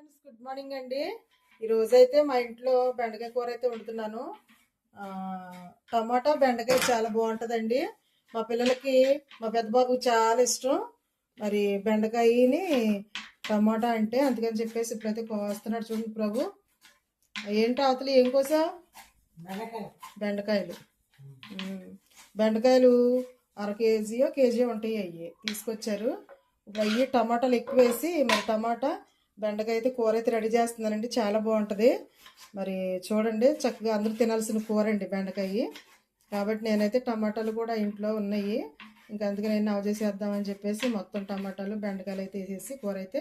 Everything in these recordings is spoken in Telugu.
ఫ్రెండ్స్ గుడ్ మార్నింగ్ అండి. ఈరోజు అయితే మా ఇంట్లో బెండకాయ కూర అయితే వండుతున్నాను. టమాటా బెండకాయ చాలా బాగుంటుందండి. మా పిల్లలకి మా పెద్ద బాబుకి చాలా ఇష్టం. మరి బెండకాయని టమాటా అంటే అందుకని చెప్పేసి ఇప్పుడైతే కోస్తున్నాడు చూడండి ప్రభు. ఏంటి అవతలి ఏం కోసా? బెండకాయలు. బెండకాయలు. అర కేజీయో కేజీ ఉంటాయి అవి తీసుకొచ్చారు. ఇప్పుడు అవి టమాటాలు ఎక్కువ వేసి మరి టమాటా బెండకాయ అయితే కూర అయితే రెడీ చేస్తున్నానండి చాలా బాగుంటుంది. మరి చూడండి చక్కగా అందరూ తినాల్సిన కూర అండి బెండకాయ. కాబట్టి నేనైతే టమాటాలు కూడా ఇంట్లో ఉన్నాయి. ఇంకా అందుకని నేను నవ్వు చేసేద్దామని చెప్పేసి మొత్తం టమాటాలు బెండకాయలు అయితే వేసేసి కూర అయితే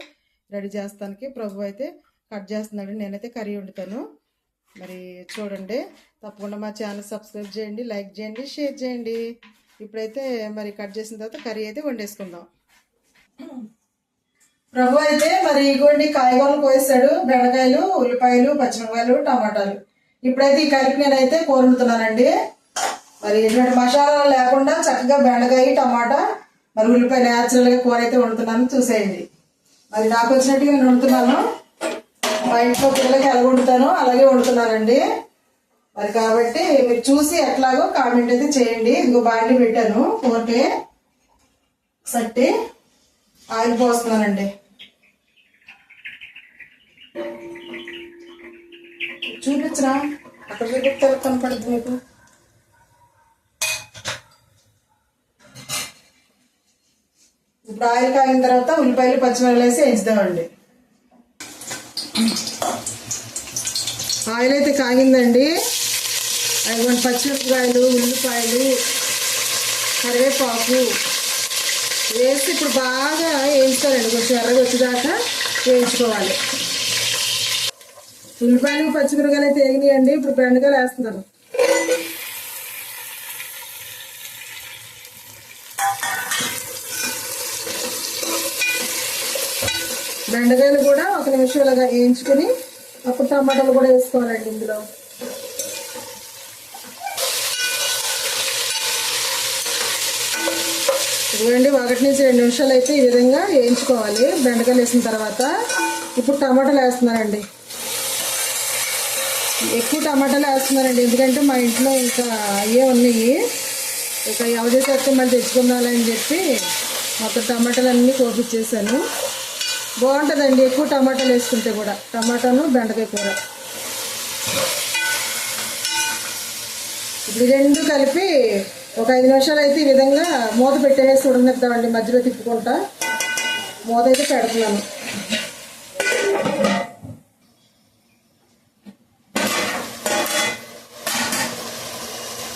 రెడీ చేస్తానికి ప్రభు అయితే కట్ చేస్తున్నాడు. నేనైతే కర్రీ వండుతాను. మరి చూడండి తప్పకుండా మా ఛానల్ సబ్స్క్రైబ్ చేయండి లైక్ చేయండి షేర్ చేయండి. ఇప్పుడైతే మరి కట్ చేసిన తర్వాత కర్రీ అయితే వండేసుకుందాం. ప్రభు అయితే మరి ఇగోండి కాయగూరలు కోసాడు బెండకాయలు ఉల్లిపాయలు పచ్చిమిరకాయలు టమాటాలు. ఇప్పుడైతే ఈ కరికి నేనైతే కూర వండుతున్నానండి మరి ఎటువంటి మసాలా లేకుండా చక్కగా బెండకాయ టమాటా మరి ఉల్లిపాయ న్యాచురల్గా కూర అయితే వండుతున్నాను చూసేయండి. మరి నాకు వచ్చినట్టుగా నేను వండుతున్నాను. మా ఇంట్లో పిల్లలకి ఎలా వండుతాను అలాగే వండుతున్నానండి. మరి కాబట్టి మీరు చూసి ఎట్లాగో కామెంట్ అయితే చేయండి. ఇంకో బాండి పెట్టాను కూరకి సట్టి. ఆయిల్ పోస్తున్నానండి. చూపించరా? అక్కడ చూపిస్తారు కనపడుతుంది మీకు. ఇప్పుడు ఆయిల్ కాగిన తర్వాత ఉల్లిపాయలు పచ్చిమిరపకాయలు వేసి వేయించుదామండి. ఆయిల్ అయితే కాగిందండి. అదిగోండి పచ్చిమిరపకాయలు ఉల్లిపాయలు కరివేపాకు వేసి ఇప్పుడు బాగా వేయించుకోవాలండి కొంచెం ఎర్రగా వచ్చేదాకా వేయించుకోవాలి. ఉల్లిపాయలు పచ్చిమిరకాయలు అయితే వేగినాయండి. ఇప్పుడు బెండకాయలు వేస్తున్నారు. బెండకాయలు కూడా ఒక నిమిషం ఇలాగా వేయించుకుని అప్పుడు టమాటాలు కూడా వేసుకోవాలండి ఇందులో. ఇవ్వండి ఒకటి నుంచి రెండు నిమిషాలు అయితే ఈ విధంగా వేయించుకోవాలి. బెండకాయలు వేసిన తర్వాత ఇప్పుడు టమాటాలు వేస్తున్నానండి. ఎక్కువ టమాటాలు వేస్తున్నానండి. ఎందుకంటే మా ఇంట్లో ఇంకా అయ్యే ఉన్నాయి. ఇక ఎవరి చేస్తే మళ్ళీ తెచ్చుకుందాలని చెప్పి మొత్తం టమాటాలు అన్నీ కోపించేసాను బాగుంటుందండి ఎక్కువ టమాటాలు వేసుకుంటే కూడా. టమాటాను బెండకాయ కూర. ఇప్పుడు రెండు కలిపి ఒక ఐదు నిమిషాలు అయితే ఈ విధంగా మూత పెట్టేసి ఉడనిద్దామండి మధ్యలో తిప్పుకుంటా. మూత అయితే పెడుతున్నాను.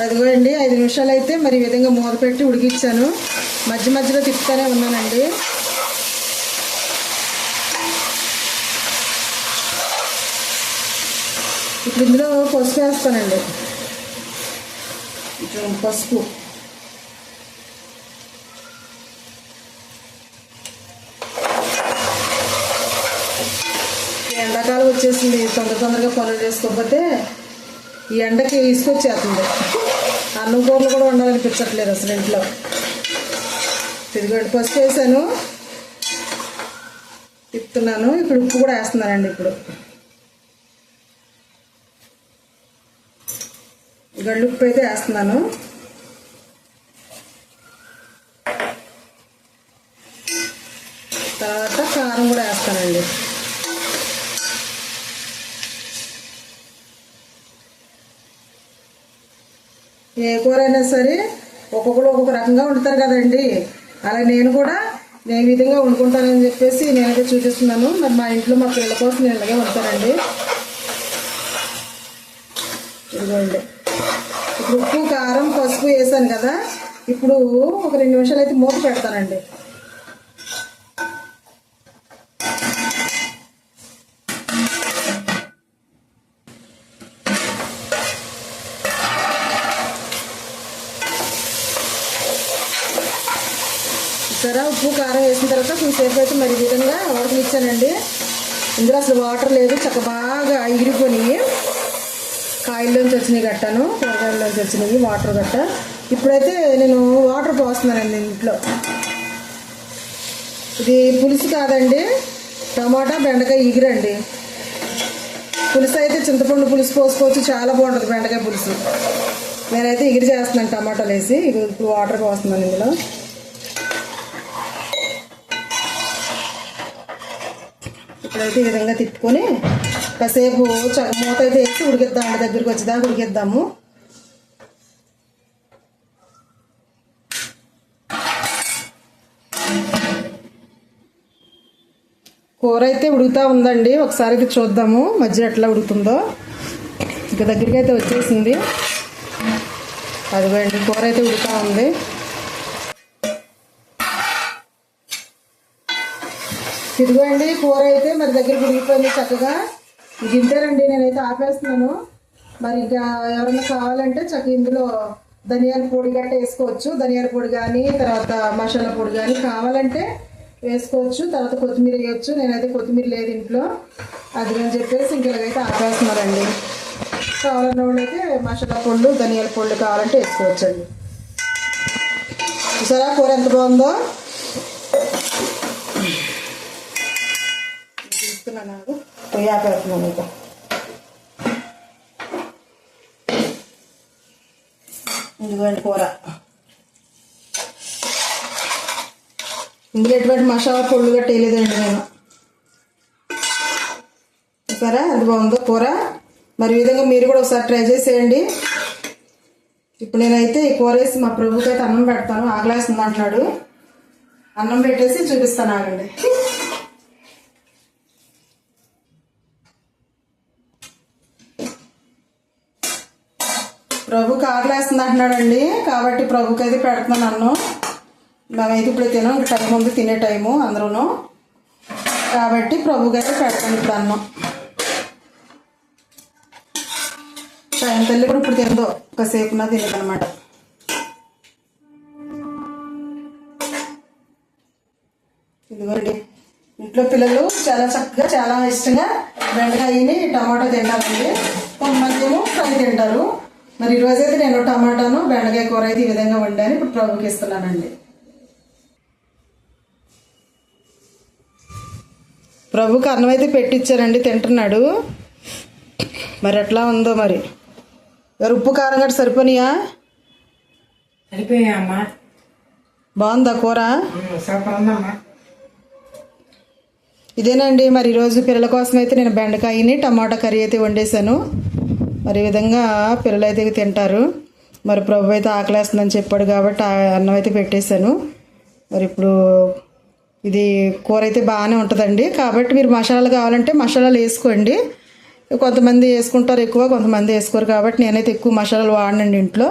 అదిగోండి ఐదు నిమిషాలు అయితే మరి ఈ విధంగా మూత పెట్టి ఉడికిచ్చాను. మధ్య మధ్యలో తిప్పుతూనే ఉన్నానండి. ఇప్పుడు ఇందులో పసుపు వేస్తానండి. పసుపు. ఎండాకాలం వచ్చేసింది తొందర తొందరగా పనులు చేసుకోకపోతే ఈ ఎండకి ఇసుకొచ్చేస్తుంది. అన్నం కూరలు కూడా వండాలనిపించట్లేదు అసలు ఇంట్లో. తిరిగి పసుపు వేసాను. తిప్పుతున్నాను. ఇప్పుడు ఉప్పు కూడా వేస్తున్నానండి ఇప్పుడు. గళ్ళుప్పు అయితే వేస్తున్నాను. తర్వాత కారం కూడా వేస్తానండి. ఏ కూర అయినా సరే ఒక్కొక్కరు ఒక్కొక్క రకంగా వండుతారు కదండి. అలా నేను కూడా నేను ఈ విధంగా వండుకుంటానని చెప్పేసి నేనైతే చూపిస్తున్నాను. మరి మా ఇంట్లో మా పిల్లల కోసం నేను ఇలాగే వండుతానండి. ఇదిగోండి. ఉప్పు కారం పసుపు వేసాను కదా. ఇప్పుడు ఒక రెండు నిమిషాలు అయితే మూత పెడతానండి. సరే ఉప్పు కారం వేసిన తర్వాత కొంచెంసేపు అయితే మరి విధంగా వాటర్ ఇచ్చానండి. ఇందులో అసలు వాటర్ లేదు చక్క బాగా ఇరిపోయి కాయల్లోంచి వచ్చినాయి గట్టాను కూరగాయల్లోంచి వచ్చినాయి వాటర్ గట్ట ఇప్పుడైతే నేను వాటర్ పోస్తున్నానండి ఇంట్లో. ఇది పులుసు కాదండి టమాటా బెండకాయ ఇగురండి. పులుసు అయితే చింతపండు పులుసు పోసుకోవచ్చు చాలా బాగుంటుంది బెండకాయ పులుసు. నేనైతే ఎగిరి చేస్తున్నాను టమాటాలు వేసి ఇది ఇప్పుడు వాటర్ పోస్తున్నాను ఇందులో. ఇప్పుడైతే ఈ విధంగా తిప్పుకొని కాసేపు చ- మూత అయితే వేసి ఉడికిద్దాం అండి. దగ్గరికి వచ్చేదాకా ఉడికిద్దాము. కూర అయితే ఉడుకుతూ ఉందండి. ఒకసారి అయితే చూద్దాము. మధ్య ఎట్లా ఉడుకుతుందో. ఇంకా దగ్గరికి అయితే వచ్చేసింది. అదిగోండి కూర అయితే ఉడుతూ ఉంది. ఇదిగోండి కూర అయితే మరి దగ్గర ఉడికిపోయింది చక్కగా. ఇది నేనైతే ఆపేస్తున్నాను. మరి ఇంకా ఎవరైనా కావాలంటే చక్కగా ఇందులో ధనియాల పొడి గట్ట వేసుకోవచ్చు. ధనియాల పొడి కానీ తర్వాత మసాలా పొడి కానీ కావాలంటే వేసుకోవచ్చు. తర్వాత కొత్తిమీర వేయచ్చు. నేనైతే కొత్తిమీర లేదు ఇంట్లో. అది అని చెప్పేసి ఇంక ఇలాగైతే ఆపేస్తున్నారండి కావాలన్న వాళ్ళైతే మసాలా పొళ్ళు ధనియాల పొళ్ళు కావాలంటే వేసుకోవచ్చండి. చూసారా కూర ఎంత బాగుందో? తీసుకున్నాను నాకు పొయ్యి ఆపేస్తున్నాను ఇంకా ఇదిగోండి కూర. ఇందులో ఎటువంటి మసాలా పొళ్ళు కట్టేయలేదండి నేను. సరే అది బాగుందో కూర? మరి విధంగా మీరు కూడా ఒకసారి ట్రై చేసేయండి. ఇప్పుడు నేనైతే ఈ కూర వేసి మా ప్రభుకి అయితే అన్నం పెడతాను. ఆకలేస్తుంది అంటున్నాడు అన్నం పెట్టేసి చూపిస్తాను ఆగండి. ప్రభుకి ఆకలేస్తుంది అంటున్నాడండి కాబట్టి ప్రభుకి అయితే పెడుతున్నాను అన్నం మేమైతే ఇప్పుడు తినం ఇంకా టైం ఉంది తినే టైము అందరూను. కాబట్టి ప్రభుకి అయితే పెడతాను ఇప్పుడు అన్నం. టైం తల్లి కూడా ఇప్పుడు తిందో. ఒకసేపు నా తినదనమాట ఇదిగోండి. ఇంట్లో పిల్లలు చాలా చక్కగా చాలా ఇష్టంగా బెండకాయని టమాటో తింటారండి. కొంతమంది ఏమో ఫ్రై తింటారు. మరి ఈరోజైతే నేను టమాటాను బెండకాయ కూర అయితే ఈ విధంగా వండాను. ఇప్పుడు ప్రభుకి ఇస్తున్నానండి. ప్రభుకి అన్నం అయితే పెట్టించారండి తింటున్నాడు. మరి ఎట్లా ఉందో మరి? ఉప్పు కారం గట్ట సరిపోనియా? సరిపోయామ్మా బాగుందా కూర? ఇదేనండి మరి ఈరోజు పిల్లల కోసం అయితే నేను బెండకాయని టమాటా కర్రీ అయితే వండేశాను. మరి ఈ విధంగా పిల్లలు అయితే తింటారు. మరి ప్రభు అయితే ఆకలేస్తుందని చెప్పాడు కాబట్టి ఆ అన్నం అయితే పెట్టేశాను. మరి ఇప్పుడు ఇది కూర అయితే బాగానే ఉంటుందండి. కాబట్టి మీరు మసాలాలు కావాలంటే మసాలాలు వేసుకోండి. కొంతమంది వేసుకుంటారు ఎక్కువ కొంతమంది వేసుకోరు కాబట్టి నేనైతే ఎక్కువ మసాలాలు వాడనండి ఇంట్లో.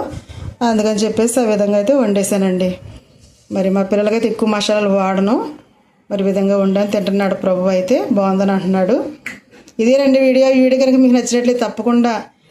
అందుకని చెప్పేసి ఆ విధంగా అయితే వండేశానండి. మరి మా పిల్లలకైతే ఎక్కువ మసాలాలు వాడను. మరి విధంగా వండాను. తింటున్నాడు ప్రభు అయితే. బాగుందని అంటున్నాడు. ఇదేనండి వీడియో. ఈ వీడియో కనుక మీకు నచ్చినట్లయితే తప్పకుండా